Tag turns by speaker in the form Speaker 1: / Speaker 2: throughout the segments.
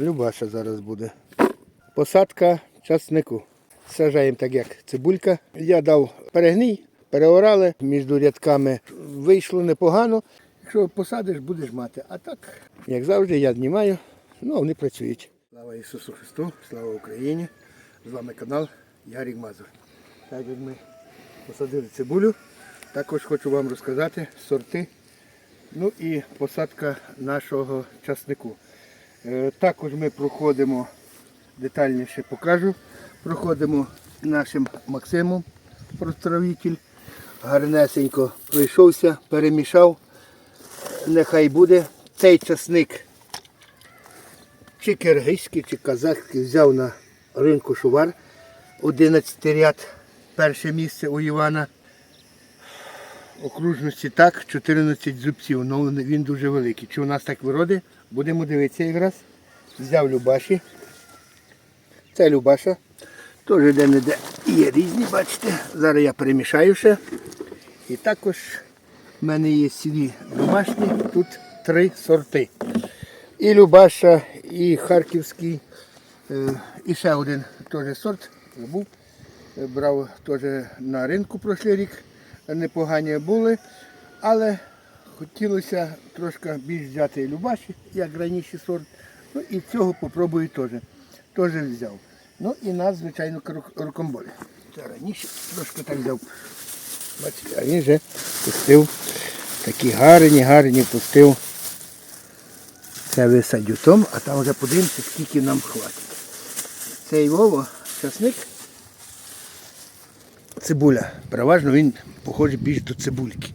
Speaker 1: Любаша зараз буде. Посадка часнику. Сажаємо так, як цибулька. Я дав перегній, переорали, між рядками вийшло непогано. Якщо посадиш, будеш мати. А так, як завжди, я знімаю, ну вони працюють. Слава Ісусу Христу, слава Україні! З вами канал Ярік Мазур. Так як ми посадили цибулю, також хочу вам розказати сорти, ну і посадка нашого часнику. Е, Також ми проходимо, детальніше покажу, проходимо нашим Максимом простравитель. Гарнесенько пройшовся, перемішав. Нехай буде. Цей часник чи киргизький, чи казахський взяв на ринку шувар. 11 ряд, перше місце у Івана. Окружності так, 14 зубців, але він дуже великий. Чи у нас так вироди? Будемо дивитися якраз. Взяв Любаші. Це Любаша. Теж де-не-де є різні, бачите. Зараз я перемішаю ще. І також в мене є свій домашні, тут три сорти. І Любаша, і Харківський, е, і ще один теж сорт. Забув. Е, Брав теж на ринку прошлий рік. Непогані були. Але хотілося трошки більш взяти Любаші, як раніше сорт. Ну і цього попробую теж. Теж взяв. Ну і нас, звичайно, рукомболі. Це раніше трошки так взяв. Бачите, а він вже пустив. Такі гарні, гарні пустив. Це висадю том, а там вже подивимося, скільки нам хватить. Цей Вова, часник, цибуля. Переважно він похожий більш до цибульки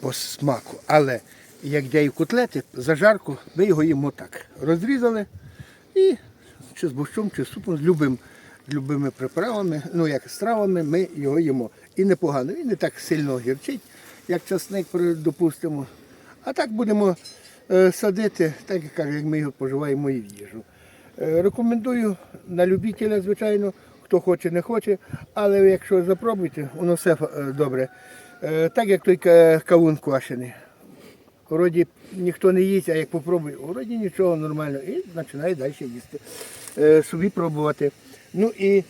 Speaker 1: по смаку. Але як дяю котлети, зажарку, ми його їмо так. Розрізали і чи з борщом, чи з супом, з любим, любими приправами, ну як стравами, ми його їмо. І непогано. Він не так сильно гірчить, як часник, допустимо. А так будемо е, садити, так як кажу, як ми його поживаємо і в їжу. Е, рекомендую на любителя, звичайно, хто хоче, не хоче, але якщо запробуйте, воно все е, добре. Е, так як той кавун квашений. Вроді ніхто не їсть, а як попробує, вроді нічого нормально. І починає далі їсти. Е, собі пробувати. Ну і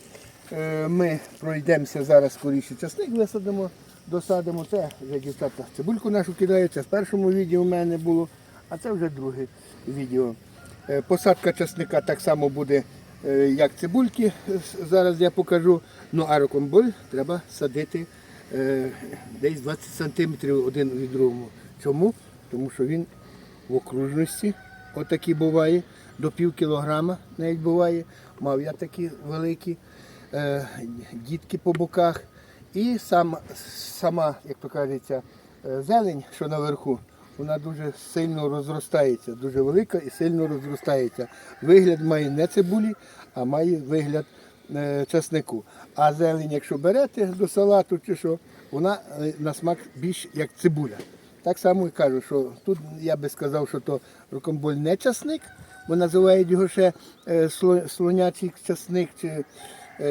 Speaker 1: ми пройдемося зараз скоріше часник висадимо, досадимо. Це вже дівчата цибульку нашу кидають, це в першому відео в мене було, а це вже друге відео. Посадка часника так само буде, як цибульки. Зараз я покажу. Ну а рокомболь треба садити е, десь 20 сантиметрів один від другого. Чому? Тому що він в окружності отакі буває, до пів кілограма навіть буває. Мав я такі великі е, дітки по боках. І сам, сама, як то кажеться, е, зелень, що наверху, вона дуже сильно розростається, дуже велика і сильно розростається. Вигляд має не цибулі, а має вигляд е, часнику. А зелень, якщо берете до салату чи що, вона е, на смак більш як цибуля. Так само і кажу, що тут я би сказав, що то рукомболь не часник, бо називають його ще е, слонячий часник, чи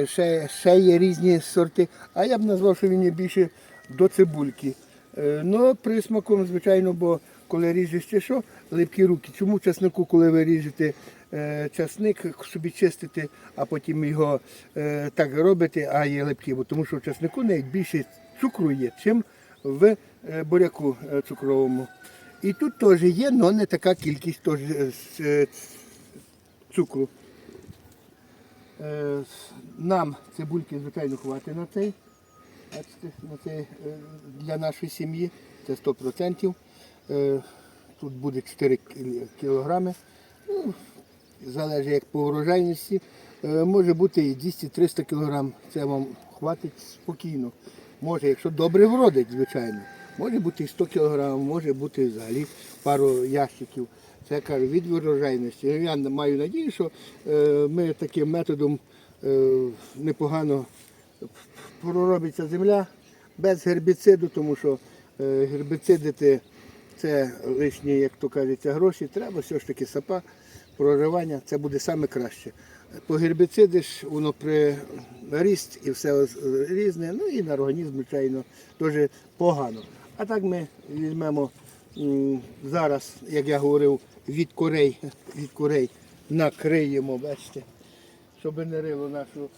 Speaker 1: ще, ще є різні сорти. А я б назвав, що він є більше до цибульки. Е, Ну, присмаком, звичайно, бо коли ріжеш чи що, липкі руки. Чому часнику, коли ви ріжете е, часник, собі чистите, а потім його е, так робите, а є липкі, бо тому що в часнику навіть більше цукру є, чим в буряку цукровому. І тут теж є, але не така кількість теж цукру. Нам цибульки, звичайно, хватить на цей. Бачите, цей е, для нашої сім'ї. Це 100%. Е, Тут буде 4 кілограми. Ну, залежить як по врожайності. Е, Може бути і 200-300 кілограм. Це вам хватить спокійно. Може, якщо добре вродить, звичайно. Може бути і 100 кілограм, може бути взагалі пару ящиків. Це я кажу, від врожайності. Я маю надію, що ми таким методом непогано проробиться земля без гербіциду, тому що е, гербіцидити це лишні, як то кажеться, гроші. Треба все ж таки сапа, проривання, це буде саме краще. По гербіцидиш, воно при ріст і все різне, ну і на організм, звичайно, теж погано. А так ми візьмемо зараз, як я говорив, від курей, від курей накриємо, бачите, щоб не рило нашу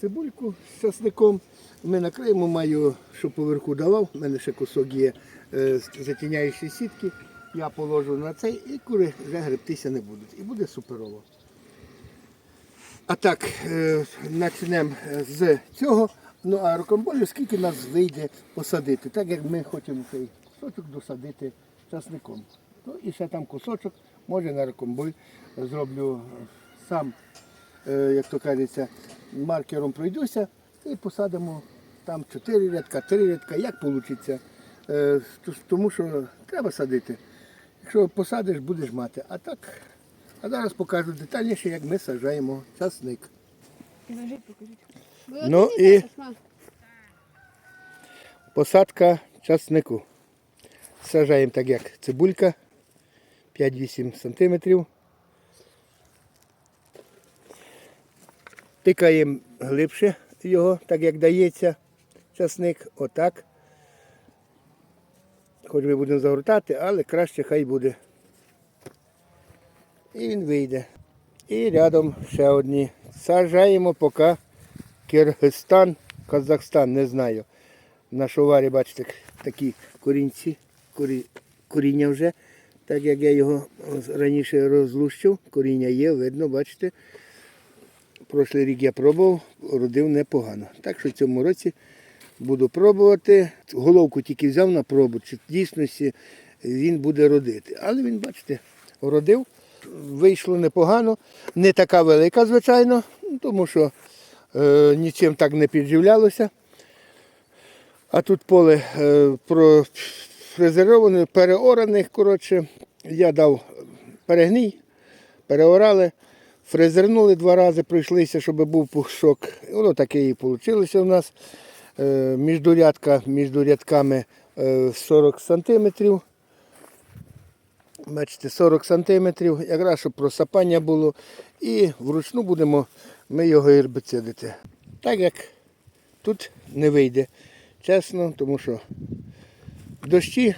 Speaker 1: цибульку з часником. Ми накриємо, маю, що поверху давав. У мене ще кусок є е, затіняючої сітки. Я положу на цей і кури вже гребтися не будуть. І буде суперово. А так, е, почнемо з цього. Ну а рукомболю скільки нас вийде посадити, так як ми хочемо цей кусочок досадити часником. Ну і ще там кусочок, може на рукомболь зроблю е, сам, е, як то кажеться, маркером пройдуся і посадимо там 4 рядка, 3 рядка, як вийде. Тому що треба садити. Якщо посадиш, будеш мати. А так, а зараз покажу детальніше, як ми саджаємо часник.
Speaker 2: Покажіть, покажіть.
Speaker 1: Ну і посадка часнику. Сажаємо так як цибулька 5-8 см. Тикаємо глибше його, так як дається часник. Отак. Хоч ми будемо загортати, але краще хай буде. І він вийде. І рядом ще одні. Саджаємо поки Киргизстан, Казахстан, не знаю. На шоварі, бачите, такі корінці, корі, коріння вже. Так як я його раніше розлущив, коріння є, видно, бачите. Прошлий рік я пробував, родив непогано. Так що в цьому році буду пробувати. Головку тільки взяв на пробу, чи в дійсності він буде родити. Але він, бачите, родив. Вийшло непогано. Не така велика, звичайно, тому що е, нічим так не підживлялося. А тут поле е, профрезероване, переоране, коротше. Я дав перегній, переорали, фрезернули два рази, пройшлися, щоб був пушок. Воно таке і вийшло у нас. Е, міждурядка між рядками е, 40 сантиметрів. Бачите, 40 сантиметрів, якраз щоб просапання було. І вручну будемо ми його гербицидити. Так як тут не вийде, чесно, тому що дощі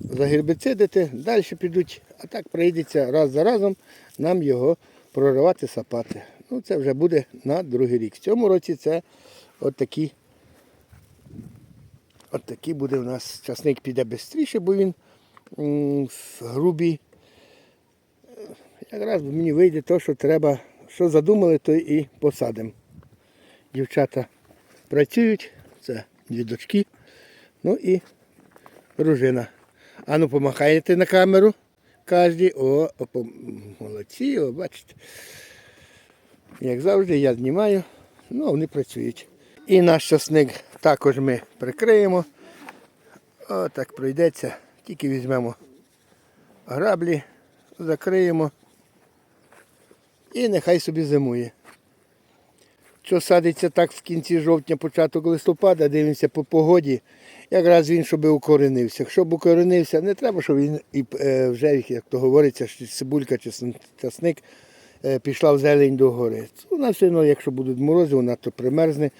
Speaker 1: загербицидити, далі підуть, а так прийдеться раз за разом нам його проривати, сапати. Ну, це вже буде на другий рік. В цьому році це от такі, от такі буде у нас. Часник піде швидше, бо він м, грубий. Якраз мені вийде те, що треба, що задумали, то і посадимо. Дівчата працюють, це дві дочки, ну і дружина. Ану, помахайте на камеру. Кожні. О, о, молодці, о, бачите. Як завжди, я знімаю, ну вони працюють. І наш часник також ми прикриємо. Отак пройдеться. Тільки візьмемо граблі, закриємо і нехай собі зимує. Що садиться так в кінці жовтня, початок листопада, дивимося по погоді, якраз він, щоб укоренився. Щоб укоренився, не треба, щоб він і е, вже, як то говориться, цибулька чи часник е, пішла в зелень до гори. Вона все одно, якщо будуть морози, вона то примерзне,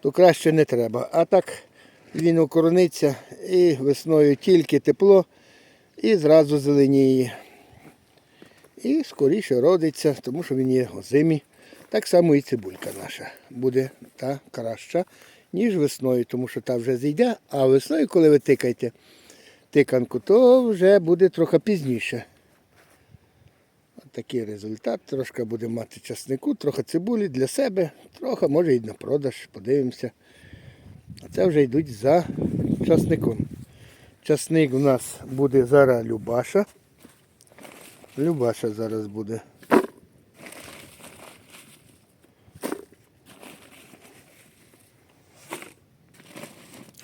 Speaker 1: то краще не треба. А так він укорониться і весною тільки тепло і зразу зеленіє. І скоріше родиться, тому що він є озимий. Так само і цибулька наша буде та краща, ніж весною, тому що та вже зійде, а весною, коли ви тикаєте тиканку, то вже буде трохи пізніше. От такий результат. Трошки буде мати часнику, трохи цибулі для себе, трохи може і на продаж, подивимося. А це вже йдуть за часником. Часник у нас буде зараз Любаша. Любаша зараз буде.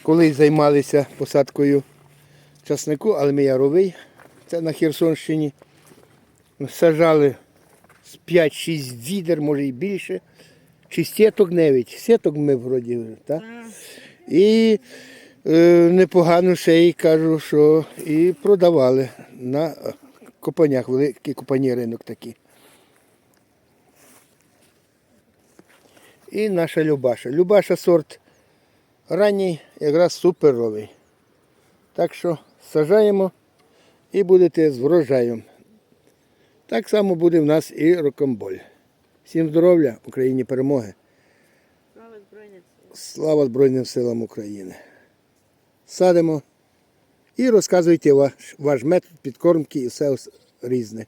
Speaker 1: Колись займалися посадкою часнику, але ми яровий. Це на Херсонщині. Сажали з 5-6 відер, може і більше. Чи сіток навіть. Сіток ми вроді, так? І е, непогано ще й кажу, що і продавали на копанях, великий копані ринок такий. І наша Любаша. Любаша сорт ранній, якраз суперовий. Так що сажаємо і будете з врожаєм. Так само буде в нас і рокомболь. Всім здоров'я, Україні перемоги.
Speaker 2: Слава Збройних сил.
Speaker 1: Слава Збройним силам України. Садимо і розказуйте ваш, ваш метод підкормки і все різне.